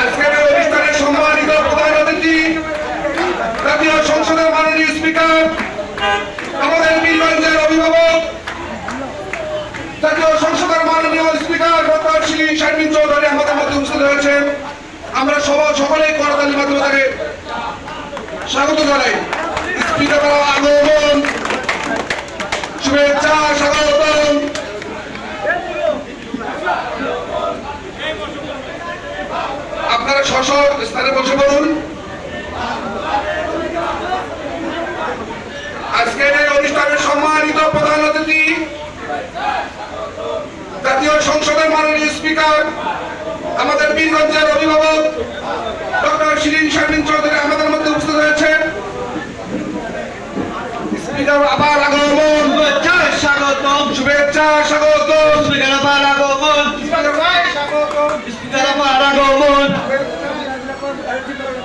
আজকের সংসদের মাননীয় স্পিকার, আমাদের শ্রী শারমিন চৌধুরী আমাদের মধ্যে উপস্থিত হয়েছেন আমরা সবাই সকলেই স্বাগত জানাই। স্পিকার আগমন শুভেচ্ছা স্বাগতম স্ব স্থানে বসে পড়ুন। আজকের এই অনুষ্ঠানের সম্মানিত প্রধান অতিথি, জাতীয় সংসদের মাননীয় স্পিকার, আমাদের বীরগঞ্জের অভিভাবক, ডক্টর শিরিন শারমিন চৌধুরী আমাদের মধ্যে উপস্থিত হয়েছেন স্পিকার, আবার আগমন। স্বাগতম শুভেচ্ছা স্বাগত স্পিকার, আবার আগমন। স্পিকার, আবার আগমন। আরেকটি কারণ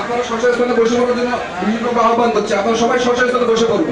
আপনারা স্ব স্থানে বসে পড়ার জন্য বিভিন্ন আহ্বান করছে। আপনারা সবাই স্ব স্থানে বসে পড়ুন।